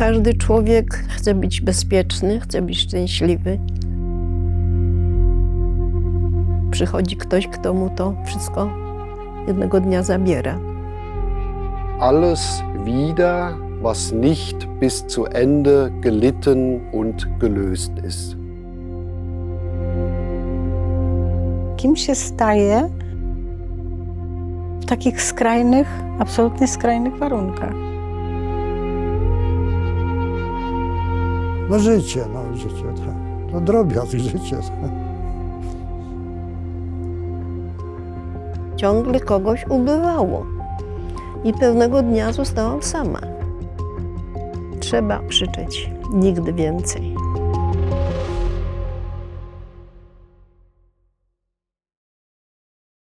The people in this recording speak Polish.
każdy człowiek chce być bezpieczny, chce być szczęśliwy. Przychodzi ktoś, kto mu to wszystko jednego dnia zabiera. Alles wieder, was nicht bis zu Ende gelitten und gelöst ist. Kim się staje w takich skrajnych, absolutnie skrajnych warunkach? No życie, no życie, tak. No drobiazg życie. Ciągle kogoś ubywało. I pewnego dnia zostałam sama. Trzeba krzyczeć. Nigdy więcej.